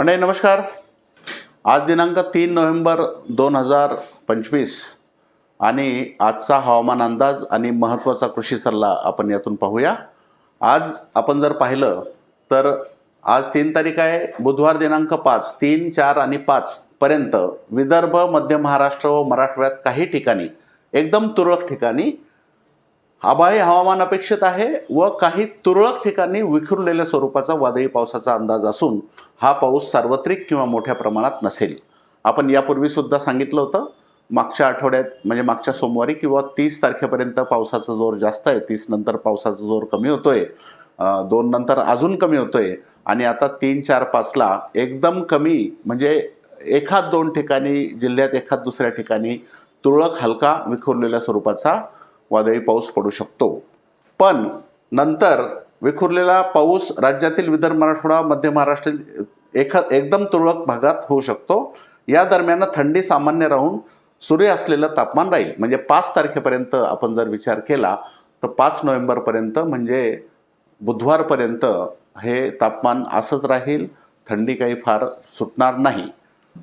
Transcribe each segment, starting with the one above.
मंडळी नमस्कार. आज दिनांक तीन नोव्हेंबर दोन हजार पंचवीस आणि आजचा हवामान अंदाज आणि महत्त्वाचा कृषी सल्ला आपण यातून पाहूया. आज आपण जर पाहिलं तर आज तीन तारीख आहे बुधवार दिनांक पाच तीन चार आणि पाच पर्यंत विदर्भ मध्य महाराष्ट्र व मराठवाड्यात काही ठिकाणी एकदम तुरळक ठिकाणी आभाळी हवामान अपेक्षित आहे व काही तुरळक ठिकाणी विखुरलेल्या स्वरूपाचा वादळी पावसाचा अंदाज असून हा पाऊस सार्वत्रिक किंवा मोठ्या प्रमाणात नसेल. आपण यापूर्वी सुद्धा सांगितलं होतं मागच्या आठवड्यात म्हणजे मागच्या सोमवारी किंवा तीस तारखेपर्यंत पावसाचा जोर जास्त आहे तीस नंतर पावसाचा जोर कमी होतोय दोन नंतर अजून कमी होतोय आणि आता तीन चार पाचला एकदम कमी म्हणजे एखाद दोन ठिकाणी जिल्ह्यात एखाद दुसऱ्या ठिकाणी तुरळक हलका विखुरलेल्या स्वरूपाचा वादळी पाऊस पडू शकतो. पण नंतर विखुरलेला पाऊस राज्यातील विदर्भ मराठवाडा मध्य महाराष्ट्र एखा एकदम तुरळक भागात होऊ शकतो. या दरम्यान थंडी सामान्य राहून सूर्य असलेलं तापमान राहील. म्हणजे पाच तारखेपर्यंत आपण जर विचार केला तर पाच नोव्हेंबरपर्यंत म्हणजे बुधवारपर्यंत हे तापमान असंच राहील. थंडी काही फार सुटणार नाही.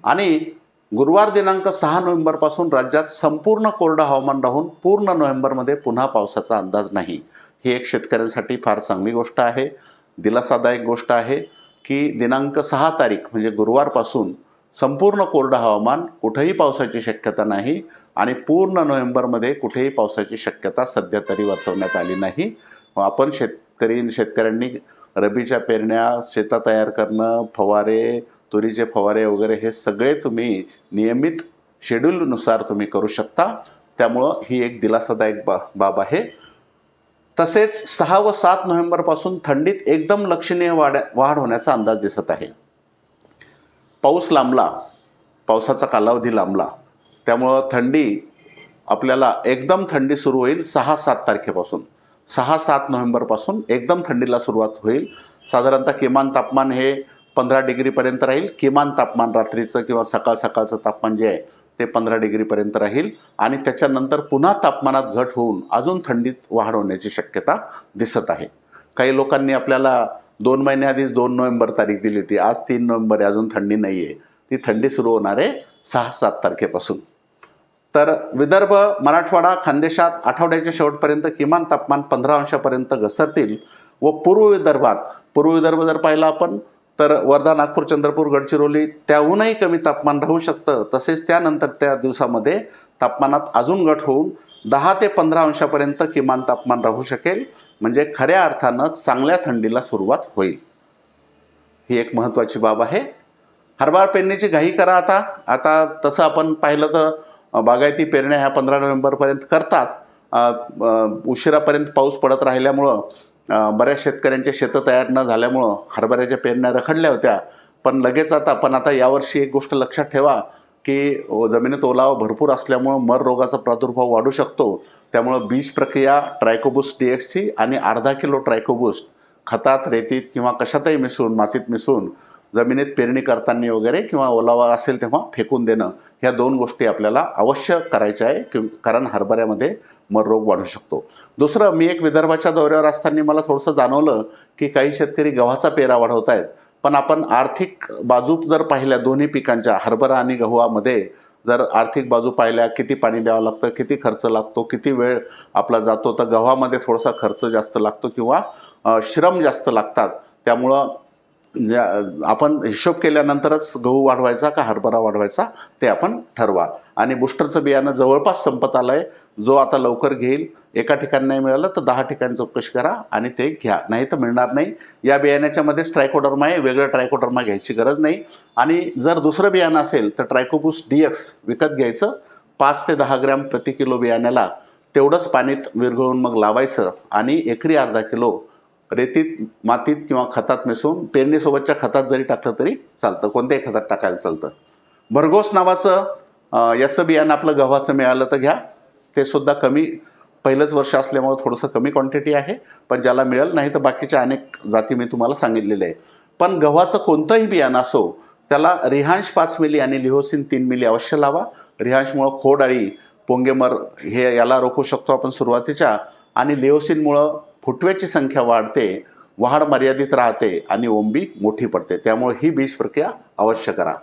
आणि गुरुवार दिनांक सहा नोव्हेंबरपासून राज्यात संपूर्ण कोरडं हवामान राहून पूर्ण नोव्हेंबरमध्ये पुन्हा पावसाचा अंदाज नाही. ही एक शेतकऱ्यांसाठी फार चांगली गोष्ट आहे. दिलासादायक गोष्ट आहे की दिनांक सहा तारीख म्हणजे गुरुवारपासून संपूर्ण कोरडं हवामान कुठेही पावसाची शक्यता नाही आणि पूर्ण नोव्हेंबरमध्ये कुठेही पावसाची शक्यता सध्या तरी वर्तवण्यात आली नाही. आपण शेतकरी शेतकऱ्यांनी रबीच्या पेरण्या शेतात तयार करणं फवारे तुरीचे फवारे वगैरे हे सगळे तुम्ही नियमित शेड्यूलनुसार तुम्ही करू शकता. त्यामुळं ही एक दिलासादायक बा बाब आहे. तसेच सहा व सात नोव्हेंबरपासून थंडीत एकदम लक्षणीय वाढ वाढ होण्याचा अंदाज दिसत आहे. पाऊस लांबला पावसाचा कालावधी लांबला त्यामुळं थंडी आपल्याला एकदम थंडी सुरू होईल सहा सात तारखेपासून. सहा सात नोव्हेंबरपासून एकदम थंडीला सुरुवात होईल. साधारणतः किमान तापमान हे पंधरा डिग्रीपर्यंत राहील. किमान तापमान रात्रीचं किंवा सकाळ सकाळचं तापमान जे आहे ते पंधरा डिग्रीपर्यंत राहील. आणि त्याच्यानंतर पुन्हा तापमानात घट होऊन अजून थंडीत वाढ होण्याची शक्यता दिसत आहे. काही लोकांनी आपल्याला दोन महिन्याआधीच दोन नोव्हेंबर तारीख दिली होती. आज तीन नोव्हेंबर आहे अजून थंडी नाही आहे ती थंडी सुरू होणार आहे सहा सात तारखेपासून. तर विदर्भ मराठवाडा खानदेशात आठवड्याच्या शेवटपर्यंत किमान तापमान पंधरा अंशापर्यंत घसरतील व पूर्व विदर्भात पूर्व विदर्भ जर पाहिला आपण तर वर्धा नागपूर चंद्रपूर गडचिरोली त्याहूनही कमी तापमान राहू शकतं. तसेच त्यानंतर त्या दिवसामध्ये तापमानात अजून घट होऊन दहा ते पंधरा अंशापर्यंत किमान तापमान राहू शकेल. म्हणजे खऱ्या अर्थानं चांगल्या थंडीला सुरुवात होईल. ही एक महत्त्वाची बाब आहे. हरभार पेरणीची घाई करा आता. आता तसं आपण पाहिलं तर बागायती पेरण्या ह्या पंधरा नोव्हेंबरपर्यंत करतात. उशिरापर्यंत पाऊस पडत राहिल्यामुळं बऱ्याच शेतकऱ्यांचे शेतं तयार न झाल्यामुळं हरभऱ्याच्या पेरण्या रखडल्या होत्या. पण लगेच आता पण आता यावर्षी एक गोष्ट लक्षात ठेवा की जमिनीत ओलावा भरपूर असल्यामुळं मर रोगाचा प्रादुर्भाव वाढू शकतो. त्यामुळं बीज प्रक्रिया ट्रायकोबुस्ट डी एक्सची आणि अर्धा किलो ट्रायकोबुस्ट खतात रेतीत किंवा कशातही मिसळून मातीत मिसळून जमिनीत पेरणी करताना वगैरे किंवा ओलावा असेल तेव्हा फेकून देणं ह्या दोन गोष्टी आपल्याला अवश्य करायच्या आहे कि कारण हरभऱ्यामध्ये मर रोग वाढू शकतो. दुसरं मी एक विदर्भाच्या दौऱ्यावर असताना मला थोडंसं जाणवलं की काही शेतकरी गव्हाचा पेरा वाढवत आहेत. पण आपण आर्थिक बाजू जर पाहिल्या दोन्ही पिकांच्या हरभरा आणि गव्हामध्ये जर आर्थिक बाजू पाहिल्या किती पाणी द्यावं लागतं किती खर्च लागतो किती वेळ आपला जातो तर गव्हामध्ये थोडासा खर्च जास्त लागतो किंवा श्रम जास्त लागतात. त्यामुळं आपण हिशोब केल्यानंतरच गहू वाढवायचा का हरभरा वाढवायचा ते आपण ठरवा. आणि बुस्टरचं बियाणं जवळपास संपत आलं आहे जो आता लवकर घेईल एका ठिकाणी नाही मिळालं तर दहा ठिकाणी चौकशी करा आणि ते घ्या. नाही तर मिळणार नाही. या बियाण्याच्यामध्ये स्ट्रायकोडर्मा ट्रायकोडर्मा आहे वेगळं ट्रायकोडर्मा घ्यायची गरज नाही. आणि जर दुसरं बियाणं असेल तर ट्रायकोबुस डीएक्स विकत घ्यायचं. पाच ते दहा ग्रॅम प्रति किलो बियाण्याला तेवढंच पाणीत विरघळून मग लावायचं आणि एकरी अर्धा किलो रेतीत मातीत किंवा खतात मिसळून पेरणीसोबतच्या खतात जरी टाकलं तरी चालतं. कोणत्याही खतात टाकायला चालतं. भरघोस नावाचं याचं बियाणं आपलं गव्हाचं मिळालं तर घ्या. ते सुद्धा कमी पहिलंच वर्ष असल्यामुळं थोडंसं कमी क्वांटिटी आहे पण ज्याला मिळेल नाही तर बाकीच्या अनेक जाती मी तुम्हाला सांगितलेले आहे पण गव्हाचं कोणतंही बियाणं असो त्याला रिहांश पाच मिली आणि लिहोसिन तीन मिली अवश्य लावा. रिहांशमुळं खोडाळी पोंगेमर हे याला रोखू शकतो आपण सुरुवातीच्या. आणि लिओसिनमुळं फुटव्याची संख्या वाढते वाढ मर्यादित राहते आणि ओंबी मोठी पडते. त्यामुळे ही बीज प्रक्रिया अवश्य करा.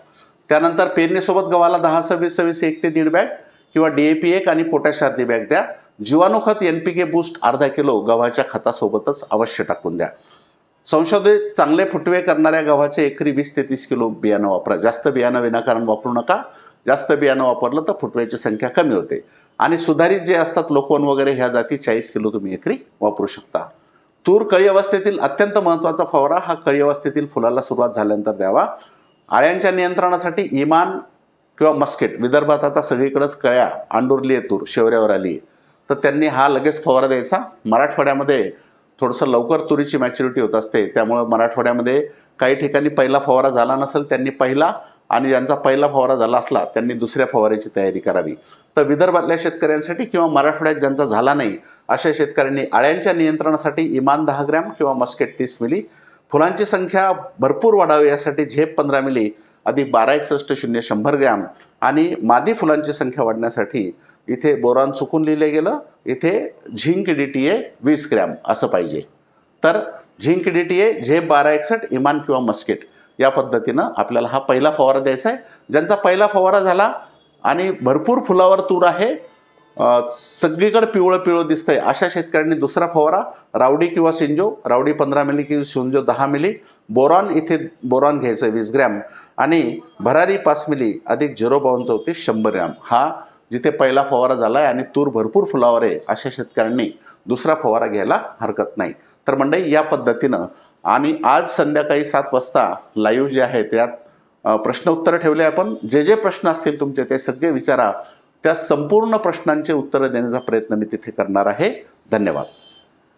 त्यानंतर पेरणीसोबत गव्हाला दहा सव्वीस सव्वीस एक ते दीड बॅग किंवा डी ए पी एक आणि पोटॅश अर्धी बॅग द्या. जीवाणू खत एन पी के बूस्ट अर्धा किलो गव्हाच्या खतासोबतच अवश्य टाकून द्या. संशोधित चांगले फुटवे करणाऱ्या गव्हाचे एकरी वीस ते तीस किलो बियाणं वापरा. जास्त बियाणं विनाकारण वापरू नका. जास्त बियाणं वापरलं तर फुटव्याची संख्या कमी होते. आणि सुधारित जे असतात लोकवन वगैरे ह्या जाती चाळीस किलो तुम्ही एकरी वापरू शकता. तूर कळी अवस्थेतील अत्यंत महत्त्वाचा फवारा हा कळी अवस्थेतील फुलाला सुरुवात झाल्यानंतर द्यावा. आळ्यांच्या नियंत्रणासाठी इमान किंवा मस्केट विदर्भात आता सगळीकडेच कळ्या आंडुरली आहे तूर शेवऱ्यावर आली. आहे तर त्यांनी हा लगेच फवारा द्यायचा. मराठवाड्यामध्ये थोडंसं लवकर तुरीची मॅच्युरिटी होत असते. त्यामुळं मराठवाड्यामध्ये काही ठिकाणी पहिला फवारा झाला नसेल त्यांनी पहिला आणि ज्यांचा पहिला फवारा झाला असला त्यांनी दुसऱ्या फवाऱ्याची तयारी करावी. तर विदर्भातल्या शेतकऱ्यांसाठी किंवा मराठवाड्यात ज्यांचा झाला नाही अशा शेतकऱ्यांनी आळ्यांच्या नियंत्रणासाठी इमान दहा ग्रॅम किंवा मस्केट तीस मिली फुलांची संख्या भरपूर वाढावी यासाठी झेप पंधरा मिली अधिक बारा एकसष्ट शून्य शंभर ग्रॅम आणि मादी फुलांची संख्या वाढण्यासाठी इथे बोरान चुकून लिहिलं गेलं इथे झिंक डी टी ए वीस ग्रॅम असं पाहिजे. तर झिंक डी टी ए झेप बारा एकसष्ट इमान किंवा मस्केट या पद्धतीनं आपल्याला हा पहिला फवारा द्यायचा आहे. ज्यांचा पहिला फवारा झाला आणि भरपूर फुलावर तूर आहे सगळीकडे पिवळं पिवळं दिसतंय. अशा शेतकऱ्यांनी दुसरा फवारा रावडी किंवा सिंजो रावडी पंधरा मिली किंवा सिंजो दहा मिली बोरॉन इथे बोरॉन घ्यायचं वीस ग्रॅम. आणि भरारी पाच मिली अधिक झिरो बावन्न चौतीस शंभर ग्रॅम. हा जिथे पहिला फवारा झाला आहे आणि तूर भरपूर फुलावर आहे अशा शेतकऱ्यांनी दुसरा फवारा घ्यायला हरकत नाही. तर मंडळी या पद्धतीनं आणि आज संध्याकाळी सात वाजता लाईव्ह जे आहे त्यात प्रश्न उत्तरं ठेवले आपण. जे जे प्रश्न असतील तुमचे ते सगळे विचारा. त्या संपूर्ण प्रश्नांचे उत्तरं देण्याचा प्रयत्न मी तिथे करणार आहे. धन्यवाद.